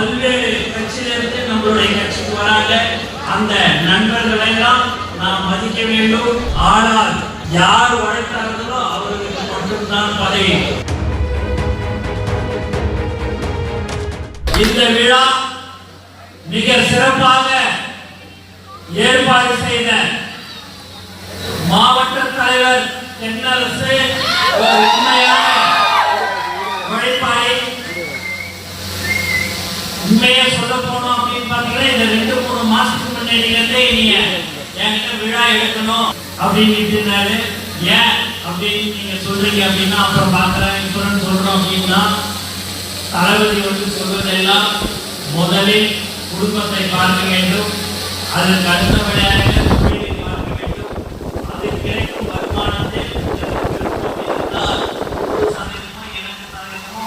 பல்வேறு கட்சியிலிருந்து நம்மளுடைய கட்சிக்கு வராங்க. அந்த நண்பர்களை எல்லாம் நாம் மதிக்க வேண்டும். ஆனால் யார் உழைத்தார்களோ அவர்களுக்கு மட்டும்தான் பதவி. இந்த விழா மிக சிறப்பாக ஏற்பாடு செய்த மாவட்ட தலைவர் தென்னரசு உண்மையான சொல்ல போனோம் அப்படின்னு பாத்தீங்கன்னா இந்த ரெண்டு மூணு மாசத்துக்கு முன்னாடியிலேருந்தே நீங்க என்கிட்ட விழா எடுக்கணும் அப்படின்னு இருந்தாரு ஏன் அப்படின்னு நீங்க சொல்றீங்க அப்படின்னா அப்புறம் பாக்குறேன் இப்போ சொல்றோம் அப்படின்னா தளபதி வந்து சொல்வதெல்லாம் முதலில் குடும்பத்தை பார்க்க வேண்டும். அதற்கு அடுத்தபடியாக தொழிலை பார்க்க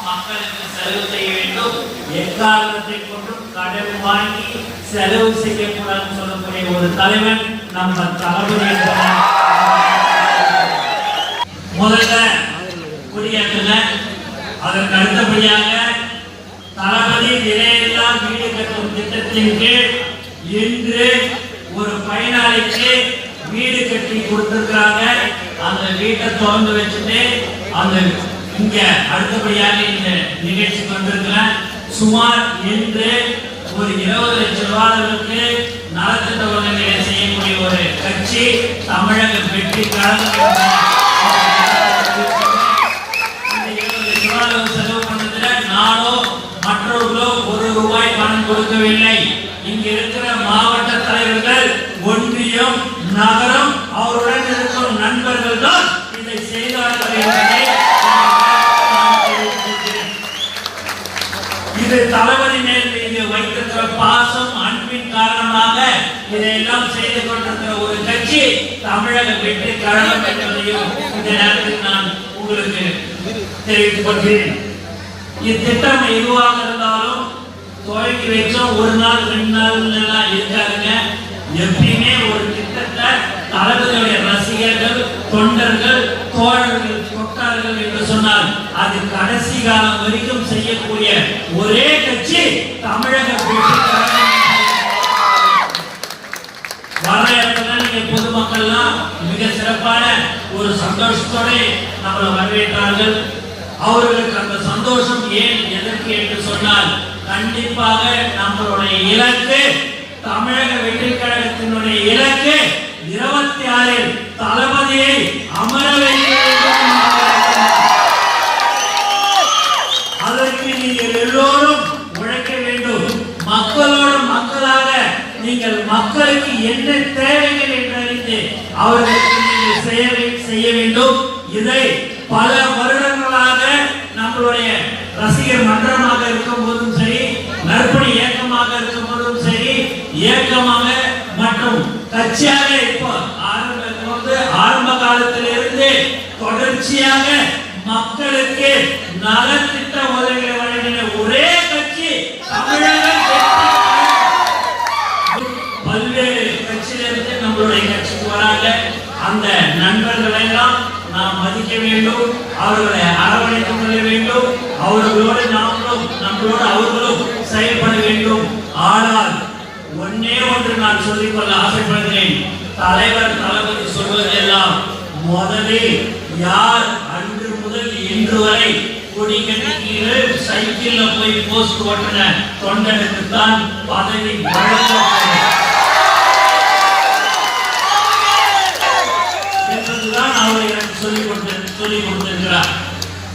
மக்களுக்கு செலவு செய்ய வேண்டும். எக்காரணத்தை கடன் வாங்கி செலவு செய்யக்கூடாதுன்னு சொல்லக்கூடிய ஒரு தலைவன் நம்ம தளபதி முதல்ல குடியேற்றுங்க அதற்கு அடுத்தபடியாக தளபதி நிலையெல்லாம் வீடு கட்டும் திட்டத்தின் கீழ் இன்று ஒரு பயனாளிக்கு வீடு கட்டி கொடுத்திருக்கிறாங்க. அந்த வீட்டை திறந்து வச்சுட்டு அந்த இங்க அடுத்தபடியாக இந்த நிகழ்ச்சிக்கு வந்திருக்கிறேன். சுமார் இன்று ஒரு இருபது லட்சம் ரூபாய்களுக்கு நலத்திட்ட உதவிகளை செய்யக்கூடிய ஒரு கட்சி தமிழக வெற்றி கழகம் செலவு பண்ணதுல நானோ மற்றவர்களோ ஒரு ரூபாய் பணம் கொடுக்கவில்லை. இங்க இருக்கிற மாவட்ட தலைவர்கள் ஒன்றியம் நகரம் அவருடன் இருக்கும் நண்பர்கள் தளபதி மேல் மீது வைத்திருக்கிற பாசம் அன்பின் காரணமாக இதையெல்லாம் செய்து கொண்டிருக்கிற ஒரு கட்சி தமிழக வெற்றி கழகம் என்பதையும் இந்த நேரத்தில் நான் உங்களுக்கு தெரிவித்துக் கொள்கிறேன். இத்திட்டம் எதுவாக இருந்தாலும் துவக்கி வச்சோம். ஒரு நாள் ரெண்டு நாள் எல்லாம் இருக்காருங்க எப்பயுமே ஒரு திட்டத்தை தளபதியுடைய ரசிகர்கள் தொண்டர்கள் வேண்டும் என்று சொன்னால் அது கடைசி காலம் வரைக்கும் செய்யக்கூடிய ஒரே கட்சி தமிழக வர இடத்துல நீங்க பொதுமக்கள்லாம் மிக சிறப்பான ஒரு சந்தோஷத்தோட நம்மளை வரவேற்றார்கள். அவர்களுக்கு அந்த சந்தோஷம் ஏன் எதற்கு என்று சொன்னால் கண்டிப்பாக நம்மளுடைய இலக்கு தமிழக வெற்றி கழகத்தினுடைய இலக்கு இருபத்தி ஆறில் தளபதியை அமர வைக்க வேண்டும் என்பதற்காக. அதற்கு நீங்கள் எல்லோரும் உழைக்க வேண்டும் மக்களோடு மக்களாக நீங்கள் மக்களுக்கு என்ன தேவைகள் என்று அறிந்து அவர்களுக்கு நீங்கள் செய்ய செய்ய வேண்டும். இதை பல வருடங்களாக நம்மளுடைய ரசிகர் மன்றமாக இருக்கும் போதும் சரி நற்பணி இயக்கமாக இருக்கும் போதும் சரி இயக்கமாக மற்றும் கட்சியாக இப்போ ஆரம்ப வந்து ஆரம்ப காலத்திலிருந்து தொடர்ச்சியாக மக்களுக்கு நலன் நண்பர்களை எல்லாம் நாம் மதிக்க வேண்டும் அவர்களை அரவணைத்துக் கொள்ள வேண்டும் அவர்களோடு நாமளும் நம்மளோடு அவர்களும் செயல்பட வேண்டும். ஆனால் ஒன்னே ஒன்று நான் சொல்லிக்கொள்ள ஆசைப்படுகிறேன். தலைவர் தளபதி சொல்வதெல்லாம் முதலில் யார் அன்று முதல் இன்று வரை கொடி கட்டிக்கீழே சைக்கிள்ல போய் போஸ்ட் ஓட்டின தொண்டனுக்கு தான் பதவி வழங்கப்படும். சொல்லிக் கொடுத்து சொல்லிக் கொடுத்திருக்கிறார்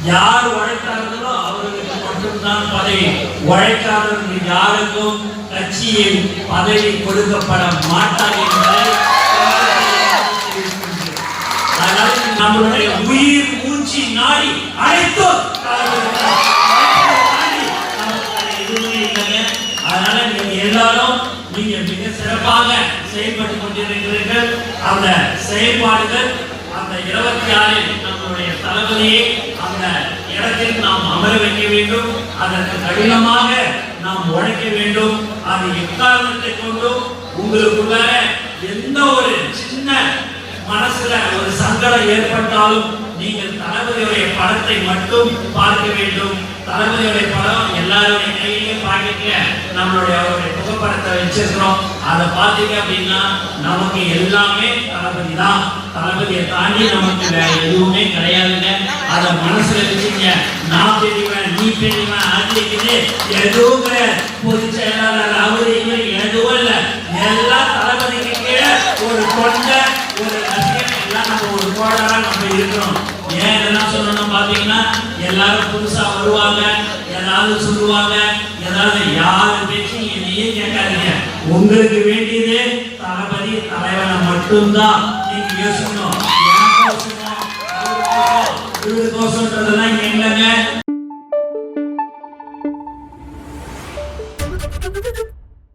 யார் உழைத்தார்களோ அவர்களுக்கு மட்டும்தான் பதவி. உழைக்காதவர்கள் யாருக்கும் கட்சியில் பதவி கொடுக்கப்பட மாட்டார் என்பதை அதனால நம்மளுடைய உயிர் மூச்சு நாடி அனைத்தும் எதுவுமே அதனால நீங்க எல்லாரும் நீங்க மிக சிறப்பாக செயல்பட்டு கொண்டிருக்கிறீர்கள். அந்த செயல்பாடுகள் அந்த இருபத்தி ஆறில் நம்மளுடைய தளபதியை அந்த இடத்தில் நாம் அமர வைக்க வேண்டும். அதற்கு கடினமாக நாம் உழைக்க வேண்டும். அது எக்காரணத்தை கொண்டும் உங்களுக்குள்ள எந்த ஒரு சின்ன மனசுல ஒரு சங்கடம் ஏற்பட்டாலும் நீங்கள் தளபதியுடைய படத்தை மட்டும் பார்க்க வேண்டும். தளபதியுடைய படம் எல்லாருடைய கையிலையும் பாக்கெட்ல நம்மளுடைய அவருடைய புகைப்படத்தை வச்சிருக்கிறோம். அதை பார்த்தீங்க அப்படின்னா நமக்கு எல்லாமே தளபதி தான். தளபதியை தாண்டி நமக்கு வேற எதுவுமே கிடையாதுங்க. அதை மனசுல வச்சுங்க. நான் தெரியுமா நீ தெரியுமா அது இருக்குது எதுவும் கிடையாது. பொதுச் செயலாளர் அவரு எதுவும் இல்லை. எல்லாம் தளபதிக்கு கீழே ஒரு தொண்டை ஒரு ரசிகன் எல்லாம் நம்ம ஒரு கோடரா நம்ம இருக்கிறோம். ஏன் பார்த்தீங்கன்னா எல்லாரும் புதுசா வருவாங்க ஏதாவது சொல்லுவாங்க ஏதாவது யாரு பேச்சு என்னையே கேட்காதீங்க. உங்களுக்கு வேண்டியது தளபதி தலைவனை மட்டும்தான் நீங்க யோசிக்கணும். எனக்கோசரம், அவருக்கோசரம்,